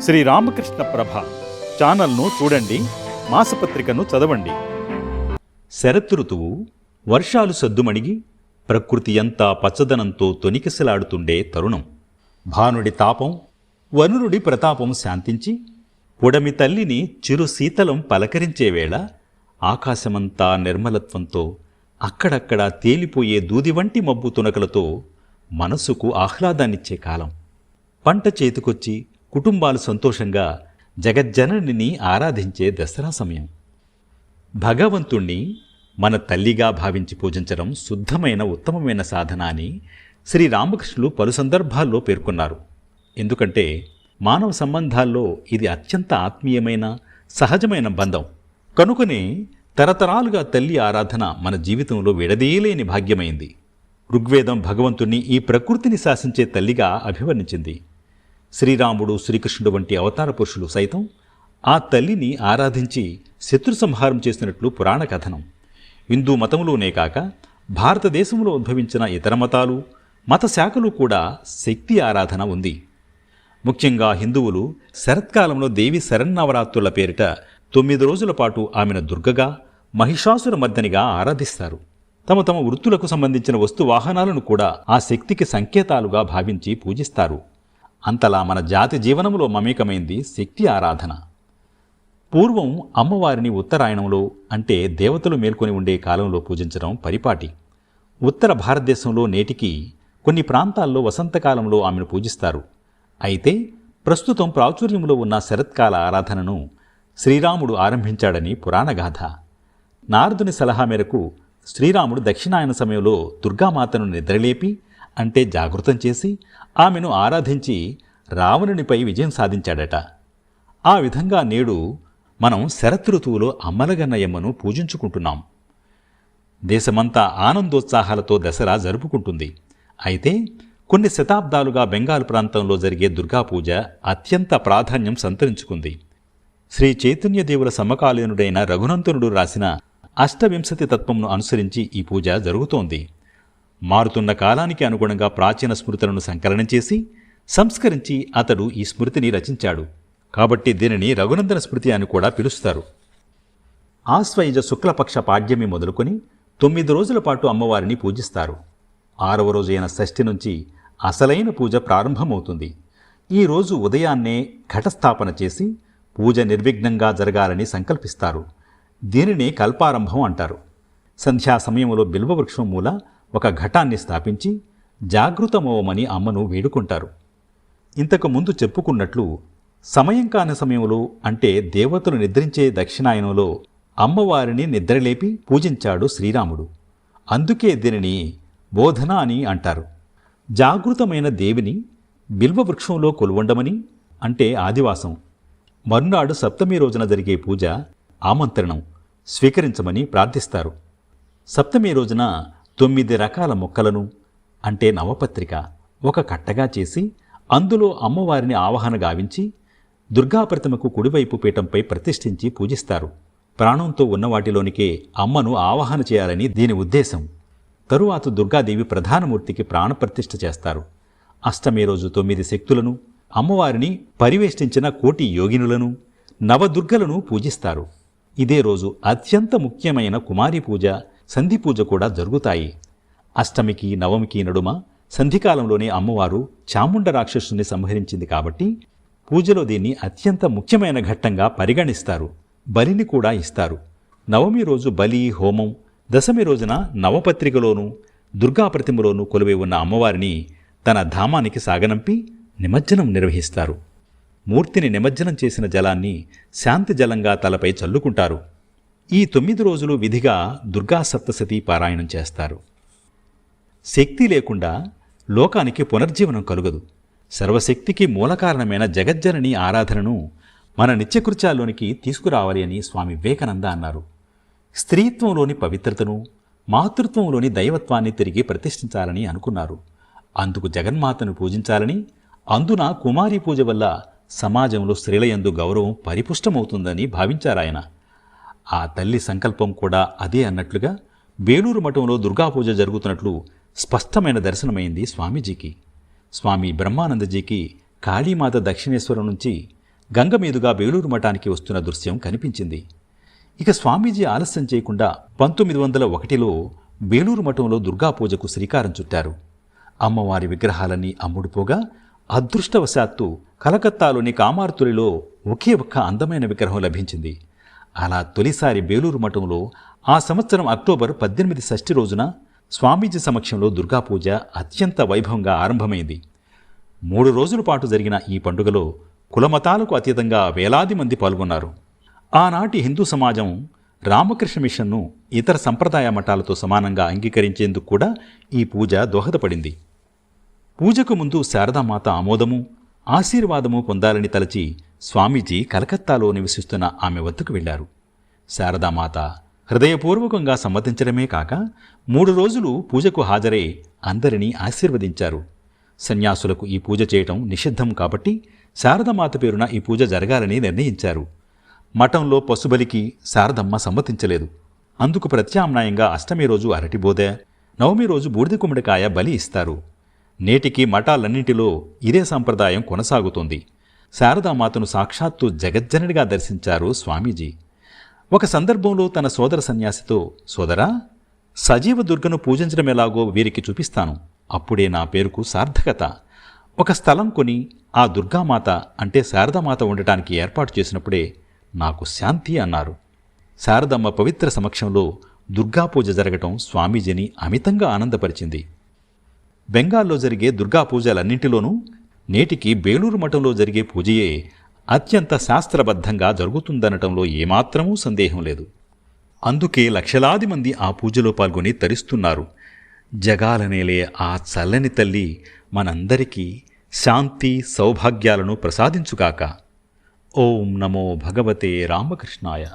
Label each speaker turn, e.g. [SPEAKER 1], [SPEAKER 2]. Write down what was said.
[SPEAKER 1] శ్రీ రామకృష్ణ ప్రభ ఛానల్ను చూడండి మాసపత్రికను చదవండి.
[SPEAKER 2] శరత్ ఋతువు వర్షాలు సద్దుమణిగి ప్రకృతి అంతా పచ్చదనంతో తొనికిసలాడుతుండే తరుణం. భానుడి తాపం వనురుడి ప్రతాపం శాంతించి పుడమి తల్లిని చిరు శీతలం పలకరించే వేళ ఆకాశమంతా నిర్మలత్వంతో అక్కడక్కడ తేలిపోయే దూది వంటి మబ్బు తునకలతో మనసుకు ఆహ్లాదాన్నిచ్చే కాలం. పంట చేతికొచ్చి కుటుంబాలు సంతోషంగా జగజ్జననిని ఆరాధించే దసరా సమయం. భగవంతుణ్ణి మన తల్లిగా భావించి పూజించడం శుద్ధమైన ఉత్తమమైన సాధన అని శ్రీ రామకృష్ణులు పలు సందర్భాల్లో పేర్కొన్నారు. ఎందుకంటే మానవ సంబంధాల్లో ఇది అత్యంత ఆత్మీయమైన సహజమైన బంధం. కనుకనే తరతరాలుగా తల్లి ఆరాధన మన జీవితంలో విడదీయలేని భాగ్యమైంది. ఋగ్వేదం భగవంతుణ్ణి ఈ ప్రకృతిని శాసించే తల్లిగా అభివర్ణించింది. శ్రీరాముడు శ్రీకృష్ణుడు వంటి అవతార పురుషులు సైతం ఆ తల్లిని ఆరాధించి శత్రు సంహారం చేసినట్లు పురాణ కథనం. హిందూ మతంలోనే కాక భారతదేశంలో ఉద్భవించిన ఇతర మతాలు మత శాఖలు కూడా శక్తి ఆరాధన ఉంది. ముఖ్యంగా హిందువులు శరత్కాలంలో దేవి శరన్నవరాత్రుల పేరిట తొమ్మిది రోజుల పాటు ఆమెను దుర్గగా మహిషాసుర మర్దనిగా ఆరాధిస్తారు. తమ తమ వృత్తులకు సంబంధించిన వస్తు వాహనాలను కూడా ఆ శక్తికి సంకేతాలుగా భావించి పూజిస్తారు. అంతలా మన జాతి జీవనంలో మమేకమైంది శక్తి ఆరాధన. పూర్వం అమ్మవారిని ఉత్తరాయణంలో అంటే దేవతలు మేల్కొని ఉండే కాలంలో పూజించడం పరిపాటి. ఉత్తర భారతదేశంలో నేటికి కొన్ని ప్రాంతాల్లో వసంతకాలంలో ఆమెను పూజిస్తారు. అయితే ప్రస్తుతం ప్రాచుర్యంలో ఉన్న శరత్కాల ఆరాధనను శ్రీరాముడు ఆరంభించాడని పురాణగాథ నారదుని సలహా మేరకు శ్రీరాముడు దక్షిణాయన సమయంలో దుర్గామాతను నిద్రలేపి అంటే జాగృతం చేసి ఆమెను ఆరాధించి రావణునిపై విజయం సాధించాడట. ఆ విధంగా నేడు మనం శరతృతువులో అమ్మలగన్నయమ్మను పూజించుకుంటున్నాం. దేశమంతా ఆనందోత్సాహాలతో దసరా జరుపుకుంటుంది. అయితే కొన్ని శతాబ్దాలుగా బెంగాల్ ప్రాంతంలో జరిగే దుర్గా పూజ అత్యంత ప్రాధాన్యం సంతరించుకుంది. శ్రీ చైతన్యదేవుల సమకాలీనుడైన రఘునంతనుడు రాసిన అష్టవింశతి తత్వంను అనుసరించి ఈ పూజ జరుగుతోంది. మారుతున్న కాలానికి అనుగుణంగా ప్రాచీన స్మృతులను సంకలనం చేసి సంస్కరించి అతడు ఈ స్మృతిని రచించాడు. కాబట్టి దీనిని రఘునందన స్మృతి అని కూడా పిలుస్తారు. ఆశ్వయుజ శుక్లపక్ష పాడ్యమి మొదలుకొని తొమ్మిది రోజుల పాటు అమ్మవారిని పూజిస్తారు. ఆరవ రోజు అయిన షష్ఠి నుంచి అసలైన పూజ ప్రారంభమవుతుంది. ఈ రోజు ఉదయాన్నే ఘటస్థాపన చేసి పూజ నిర్విఘ్నంగా జరగాలని సంకల్పిస్తారు. దీనిని కల్పారంభం అంటారు. సంధ్యా సమయంలో బిల్వవృక్షం మూల ఒక ఘటాన్ని స్థాపించి జాగృతమవమని అమ్మను వేడుకుంటారు. ఇంతకు ముందు చెప్పుకున్నట్లు సమయం కాని సమయంలో అంటే దేవతలు నిద్రించే దక్షిణాయనంలో అమ్మవారిని నిద్రలేపి పూజించాడు శ్రీరాముడు. అందుకే దీనిని బోధన అని అంటారు. జాగృతమైన దేవిని బిల్వవృక్షంలో కొలువండమని అంటే ఆదివాసం. మరునాడు సప్తమి రోజున జరిగే పూజ ఆమంత్రణం స్వీకరించమని ప్రార్థిస్తారు. సప్తమి రోజున తొమ్మిది రకాల మొక్కలను అంటే నవపత్రిక ఒక కట్టగా చేసి అందులో అమ్మవారిని ఆవాహన గావించి దుర్గాప్రతిమకు కుడివైపు పీఠంపై ప్రతిష్ఠించి పూజిస్తారు. ప్రాణంతో ఉన్న వాటిలోనికే అమ్మను ఆవాహన చేయాలని దీని ఉద్దేశం. తరువాత దుర్గాదేవి ప్రధానమూర్తికి ప్రాణప్రతిష్ఠ చేస్తారు. అష్టమి రోజు తొమ్మిది శక్తులను అమ్మవారిని పరివేష్టించిన కోటి యోగినులను నవదుర్గలను పూజిస్తారు. ఇదే రోజు అత్యంత ముఖ్యమైన కుమారి పూజ సంధి పూజ కూడా జరుగుతాయి. అష్టమికి నవమికి నడుమ సంధికాలంలోనే అమ్మవారు చాముండ రాక్షసుని సంహరించింది కాబట్టి పూజలో దీన్ని అత్యంత ముఖ్యమైన ఘట్టంగా పరిగణిస్తారు. బలిని కూడా ఇస్తారు. నవమి రోజు బలి హోమం దశమి రోజున నవపత్రికలోనూ దుర్గా ప్రతిమలోనూ కొలువై ఉన్న అమ్మవారిని తన ధామానికి సాగనంపి నిమజ్జనం నిర్వహిస్తారు. మూర్తిని నిమజ్జనం చేసిన జలాన్ని శాంతి జలంగా తలపై చల్లుకుంటారు. ఈ తొమ్మిది రోజులు విధిగా దుర్గా సప్తసతి పారాయణం చేస్తారు. శక్తి లేకుండా లోకానికి పునర్జీవనం కలుగదు. సర్వశక్తికి మూలకారణమైన జగజ్జనని ఆరాధనను మన నిత్యకృత్యాల్లోనికి తీసుకురావాలి అని స్వామి వివేకానంద అన్నారు. స్త్రీత్వంలోని పవిత్రతను మాతృత్వంలోని దైవత్వాన్ని తిరిగి ప్రతిష్ఠించాలని అనుకున్నారు. అందుకు జగన్మాతను పూజించాలని అందున కుమారి పూజ వల్ల సమాజంలో స్త్రీలయందు గౌరవం పరిపుష్టమవుతుందని భావించారాయన. ఆ తల్లి సంకల్పం కూడా అదే అన్నట్లుగా వేలూరు మఠంలో దుర్గాపూజ జరుగుతున్నట్లు స్పష్టమైన దర్శనమైంది స్వామీజీకి. స్వామి బ్రహ్మానందజీకి కాళీమాత దక్షిణేశ్వరం నుంచి గంగ మీదుగా వేలూరు మఠానికి వస్తున్న దృశ్యం కనిపించింది. ఇక స్వామీజీ ఆలస్యం చేయకుండా పంతొమ్మిది వందల ఒకటిలో వేలూరు మఠంలో దుర్గాపూజకు శ్రీకారం చుట్టారు. అమ్మవారి విగ్రహాలన్నీ అమ్ముడుపోగా అదృష్టవశాత్తు కలకత్తాలోని కామార్తులిలో ఒకే ఒక్క అందమైన విగ్రహం లభించింది. అలా తొలిసారి బేలూరు మఠంలో ఆ సంవత్సరం అక్టోబర్ పద్దెనిమిది షష్ఠి రోజున స్వామీజీ సమక్షంలో దుర్గాపూజ అత్యంత వైభవంగా ఆరంభమైంది. మూడు రోజుల పాటు జరిగిన ఈ పండుగలో కులమతాలకు అతీతంగా వేలాది మంది పాల్గొన్నారు. ఆనాటి హిందూ సమాజం రామకృష్ణ మిషన్ను ఇతర సంప్రదాయ మఠాలతో సమానంగా అంగీకరించేందుకు కూడా ఈ పూజ దోహదపడింది. పూజకు ముందు శారదామాత ఆమోదము ఆశీర్వాదము పొందాలని తలచి స్వామీజీ కలకత్తాలో నివసిస్తున్న ఆమె వద్దకు వెళ్ళారు శారదామాత హృదయపూర్వకంగా సమ్మతించడమే కాక మూడు రోజులు పూజకు హాజరై అందరినీ ఆశీర్వదించారు. సన్యాసులకు ఈ పూజ చేయటం నిషిద్ధం కాబట్టి శారదమాత పేరున ఈ పూజ జరగాలని నిర్ణయించారు. మఠంలో పశుబలికి శారదమ్మ సమ్మతించలేదు. అందుకు ప్రత్యామ్నాయంగా అష్టమి రోజు అరటిబోద నవమి రోజు బూడిద గుమ్మడికాయ బలి ఇస్తారు. నేటికి మఠాలన్నింటిలో ఇదే సంప్రదాయం కొనసాగుతుంది. శారదామాతను సాక్షాత్తు జగజ్జననిగా దర్శించారు స్వామీజీ. ఒక సందర్భంలో తన సోదర సన్యాసితో సోదరా సజీవ దుర్గను పూజించడం ఎలాగో వీరికి చూపిస్తాను. అప్పుడే నా పేరుకు సార్థకత. ఒక స్థలం కొని ఆ దుర్గామాత అంటే శారదామాత ఉండటానికి ఏర్పాటు చేసినప్పుడే నాకు శాంతి అన్నారు. శారదమ్మ పవిత్ర సమక్షంలో దుర్గా పూజ జరగటం స్వామీజీని అమితంగా ఆనందపరిచింది. బెంగాల్లో జరిగే దుర్గా పూజలన్నింటిలోనూ నేటికి బేలూరు మఠంలో జరిగే పూజయే అత్యంత శాస్త్రబద్ధంగా జరుగుతుందనటంలో ఏమాత్రమూ సందేహం లేదు. అందుకే లక్షలాది మంది ఆ పూజలో పాల్గొని తరిస్తున్నారు. జగాలనేలే ఆ చల్లని తల్లి మనందరికీ శాంతి సౌభాగ్యాలను ప్రసాదించుగాక. ఓం నమో భగవతే రామకృష్ణాయ.